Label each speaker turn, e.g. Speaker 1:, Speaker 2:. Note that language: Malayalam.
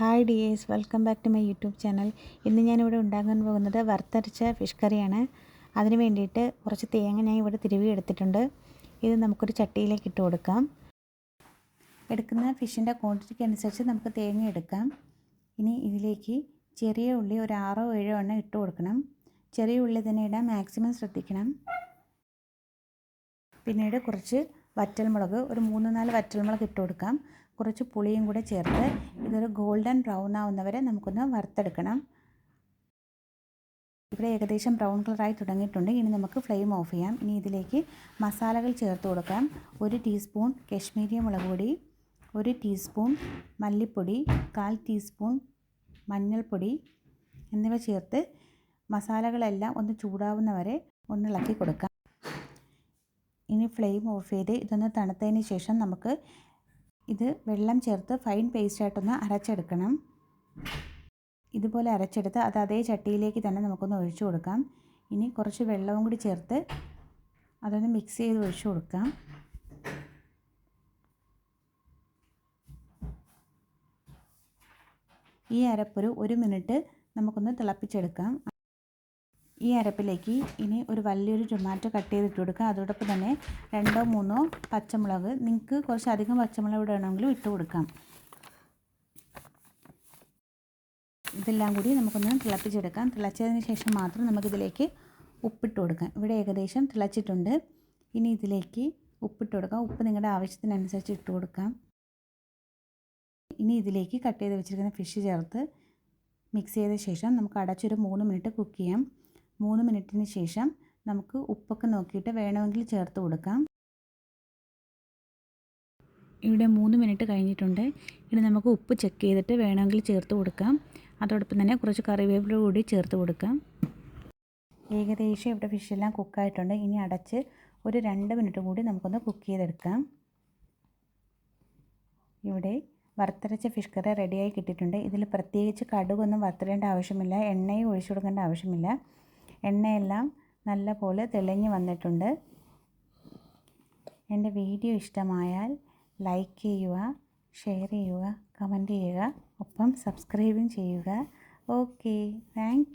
Speaker 1: Hi dears welcome back to my YouTube channel. ഇന്ന് ഞാനിവിടെ ഉണ്ടാക്കാൻ പോകുന്നത് വറുത്തരച്ച ഫിഷ് കറിയാണ്. അതിന് വേണ്ടിയിട്ട് കുറച്ച് തേങ്ങ ഞാൻ ഇവിടെ തിരുവി എടുത്തിട്ടുണ്ട്. ഇത് നമുക്കൊരു ചട്ടിയിലേക്ക് ഇട്ട് കൊടുക്കാം. എടുക്കുന്ന ഫിഷിന്റെ ക്വാണ്ടിറ്റിക്ക് അനുസരിച്ച് നമുക്ക് തേങ്ങ എടുക്കാം. ഇനി ഇതിലേക്ക് ചെറിയ ഉള്ളി ഒരു ആറോ ഏഴോ എണ്ണം ഇട്ട് കൊടുക്കണം. ചെറിയ ഉള്ളി തന്നെ ഇടാൻ മാക്സിമം ശ്രദ്ധിക്കണം. പിന്നീട് കുറച്ച് വറ്റൽമുളക് ഒരു മൂന്ന് നാല് വറ്റൽമുളക് ഇട്ട് കൊടുക്കാം. കുറച്ച് പുളിയും കൂടെ ചേർത്ത് ഇതൊരു ഗോൾഡൻ ബ്രൗൺ ആവുന്നവരെ നമുക്കൊന്ന് വറുത്തെടുക്കണം. ഇവിടെ ഏകദേശം ബ്രൗൺ കളറായി തുടങ്ങിയിട്ടുണ്ട്. ഇനി നമുക്ക് ഫ്ലെയിം ഓഫ് ചെയ്യാം. ഇനി ഇതിലേക്ക് മസാലകൾ ചേർത്ത് കൊടുക്കാം. ഒരു ടീസ്പൂൺ കശ്മീരി മുളക് പൊടി ഒരു ടീസ്പൂൺ മല്ലിപ്പൊടി കാൽ ടീസ്പൂൺ മഞ്ഞൾപ്പൊടി എന്നിവ ചേർത്ത് മസാലകളെല്ലാം ഒന്ന് ചൂടാവുന്നവരെ ഒന്ന് ഇളക്കി കൊടുക്കാം. ഇനി ഫ്ലെയിം ഓഫ് ചെയ്ത് ഇതൊന്ന് തണുത്തതിന് ശേഷം നമുക്ക് ഇത് വെള്ളം ചേർത്ത് ഫൈൻ പേസ്റ്റായിട്ടൊന്ന് അരച്ചെടുക്കണം. ഇതുപോലെ അരച്ചെടുത്ത് അത് അതേ ചട്ടിയിലേക്ക് തന്നെ നമുക്കൊന്ന് ഒഴിച്ചു കൊടുക്കാം. ഇനി കുറച്ച് വെള്ളവും കൂടി ചേർത്ത് അതൊന്ന് മിക്സ് ചെയ്ത് ഒഴിച്ചു കൊടുക്കാം. ഈ അരപ്പൊരു ഒരു മിനിറ്റ് നമുക്കൊന്ന് തിളപ്പിച്ചെടുക്കാം. ഈ അരപ്പിലേക്ക് ഇനി ഒരു വലിയൊരു ടൊമാറ്റോ കട്ട് ചെയ്തിട്ട് കൊടുക്കുക. അതോടൊപ്പം തന്നെ രണ്ടോ മൂന്നോ പച്ചമുളക് നിങ്ങൾക്ക് കുറച്ച് അധികം പച്ചമുളക് വേണമെങ്കിലും ഇട്ട് കൊടുക്കാം. ഇതെല്ലാം കൂടി നമുക്കൊന്ന് തിളപ്പിച്ചെടുക്കാം. തിളച്ചതിന് ശേഷം മാത്രം നമുക്കിതിലേക്ക് ഉപ്പിട്ട് കൊടുക്കാം. ഇവിടെ ഏകദേശം തിളച്ചിട്ടുണ്ട്. ഇനി ഇതിലേക്ക് ഉപ്പിട്ട് കൊടുക്കാം. ഉപ്പ് നിങ്ങളുടെ ആവശ്യത്തിനനുസരിച്ച് ഇട്ട് കൊടുക്കാം. ഇനി ഇതിലേക്ക് കട്ട് ചെയ്ത് വെച്ചിരിക്കുന്ന ഫിഷ് ചേർത്ത് മിക്സ് ചെയ്ത ശേഷം നമുക്ക് അടച്ചൊരു മൂന്ന് മിനിറ്റ് കുക്ക് ചെയ്യാം. മൂന്ന് മിനിറ്റിന് ശേഷം നമുക്ക് ഉപ്പൊക്കെ നോക്കിയിട്ട് വേണമെങ്കിൽ ചേർത്ത് കൊടുക്കാം. ഇവിടെ മൂന്ന് മിനിറ്റ് കഴിഞ്ഞിട്ടുണ്ട്. ഇനി നമുക്ക് ഉപ്പ് ചെക്ക് ചെയ്തിട്ട് വേണമെങ്കിൽ ചേർത്ത് കൊടുക്കാം. അതോടൊപ്പം തന്നെ കുറച്ച് കറിവേപ്പില കൂടി ചേർത്ത് കൊടുക്കാം. ഏകദേശം ഇവിടെ ഫിഷെല്ലാം കുക്കായിട്ടുണ്ട് ഇനി അടച്ച് ഒരു രണ്ട് മിനിറ്റ് കൂടി നമുക്കൊന്ന് കുക്ക് ചെയ്തെടുക്കാം. ഇവിടെ വറുത്തരച്ച ഫിഷ് കറി റെഡിയായി കിട്ടിയിട്ടുണ്ട്. ഇതിൽ പ്രത്യേകിച്ച് കടുകൊന്നും വറുത്തിടേണ്ട ആവശ്യമില്ല. എണ്ണയും ഒഴിച്ചു കൊടുക്കേണ്ട ആവശ്യമില്ല. എണ്ണയെല്ലാം നല്ല പോലെ തെളിഞ്ഞു വന്നിട്ടുണ്ട്. എന്റെ വീഡിയോ ഇഷ്ടമായാൽ ലൈക്ക് ചെയ്യുക ഷെയർ ചെയ്യുക കമന്റ് ചെയ്യുക ഒപ്പം സബ്സ്ക്രൈബും ചെയ്യുക. Okay thank